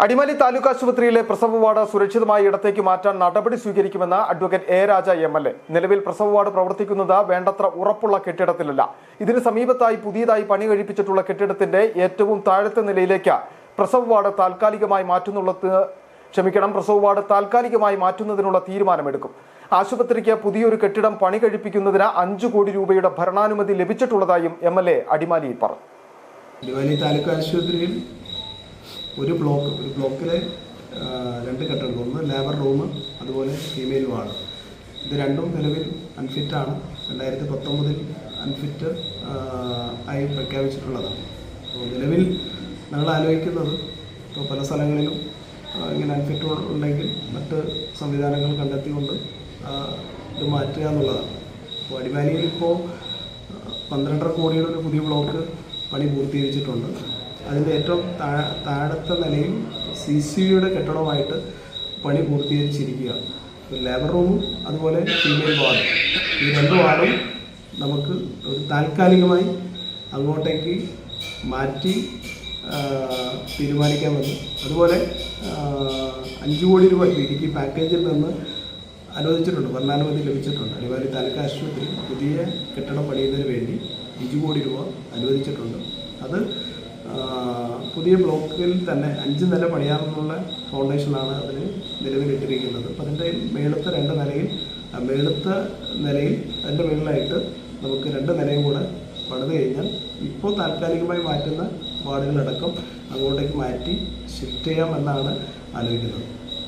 അടിമാലി താലൂക്ക് ആശുപത്രിയിലെ പ്രസവ വാർഡ് സുരക്ഷിതമായ ഇടത്തേക്ക് മാറ്റാൻ നടപടി സ്വീകരിക്കുമെന്ന് advocate A Raja M L A. നിലവിൽ പ്രസവ വാർഡ് പ്രവർത്തിക്കുന്നത് വേണ്ടത്ര ഉറപ്പുള്ള കെട്ടിടത്തിലല്ല. ഇതിന് സമീപത്തായി പുതിയതായി പണി കഴിപ്പിച്ചിട്ടുള്ള കെട്ടിടത്തിന്റെ ഏറ്റവും താഴത്തെ നിലയിലേക്ക് പ്രസവ വാർഡ് താൽക്കാലികമായി മാറ്റുന്നുള്ളത് ക്ഷമിക്കണം പ്രസവ വാർഡ് താൽക്കാലികമായി മാറ്റുന്നതിനുള്ള തീരുമാനമെടുക്കും. ആശുപത്രിക്ക് പുതിയൊരു കെട്ടിടം പണി കഴിപ്പിക്കുന്നതിന് അഞ്ചു കോടി രൂപയുടെ ഭരണാനുമതി ലഭിച്ചിട്ടുള്ളതായും എം എൽ എ അടിമാലിയിൽ പറഞ്ഞു. അടിമാലി താലൂക്ക് ആശുപത്രിയിൽ ഒരു ബ്ലോക്ക് ഒരു ബ്ലോക്കിലെ രണ്ട് കെട്ടിടങ്ങൾ. ഒന്ന് ലേബർ റൂം അതുപോലെ ഫീമെയിൽ വാർഡ് ഇത് രണ്ടും നിലവിൽ അൺഫിറ്റാണ് രണ്ടായിരത്തി പത്തൊമ്പതിൽ അൺഫിറ്റ് ആയി പ്രഖ്യാപിച്ചിട്ടുള്ളതാണ്. അപ്പോൾ നിലവിൽ ഞങ്ങൾ ആലോചിക്കുന്നത് ഇപ്പോൾ പല സ്ഥലങ്ങളിലും ഇങ്ങനെ അൺഫിറ്റ് ഉണ്ടെങ്കിൽ മറ്റ് സംവിധാനങ്ങൾ കണ്ടെത്തിക്കൊണ്ട് ഇത് മാറ്റുക എന്നുള്ളതാണ്. അപ്പോൾ അടിമാലിയിൽ ഇപ്പോൾ പന്ത്രണ്ടര കോടിയുടെ ഒരു പുതിയ ബ്ലോക്ക് പണി പൂർത്തീകരിച്ചിട്ടുണ്ട്. അതിന്റെ ഏറ്റവും താഴെ താഴത്തെ നിലയിൽ സി സി യുടെ കെട്ടിടമായിട്ട് പണി പൂർത്തീകരിച്ചിരിക്കുകയാണ്. ഒരു ലേബർ റൂമും അതുപോലെ ഫീമെയിൽ വാർഡും ഈ രണ്ട് വാർഡും നമുക്ക് ഒരു താൽക്കാലികമായി അങ്ങോട്ടേക്ക് മാറ്റി തീരുമാനിക്കാമെന്ന് അതുപോലെ അഞ്ച് കോടി രൂപ ഇടുക്കി പാക്കേജിൽ നിന്ന് അനുവദിച്ചിട്ടുണ്ട് ഭരണാനുമതി ലഭിച്ചിട്ടുണ്ട്. അടിവാരി താലൂക്ക് ആശുപത്രി പുതിയ കെട്ടിടം പണിയുന്നതിന് വേണ്ടി അഞ്ച് കോടി രൂപ അനുവദിച്ചിട്ടുണ്ട്. അത് പുതിയ ബ്ലോക്കിൽ തന്നെ അഞ്ച് നില പണിയാമെന്നുള്ള ഫൗണ്ടേഷനാണ് അതിന് നിലവിലിട്ടിരിക്കുന്നത്. അപ്പം അതിന്റെ മേളത്തെ രണ്ട് നിലയിൽ മേളത്ത നിലയിൽ അതിന്റെ മുകളിലായിട്ട് നമുക്ക് രണ്ട് നിലയും കൂടെ പണിത് കഴിഞ്ഞാൽ ഇപ്പോൾ താൽക്കാലികമായി മാറ്റുന്ന വാർഡുകളടക്കം അങ്ങോട്ടേക്ക് മാറ്റി ഷിഫ്റ്റ് ചെയ്യാമെന്നാണ് ആലോചിക്കുന്നത്.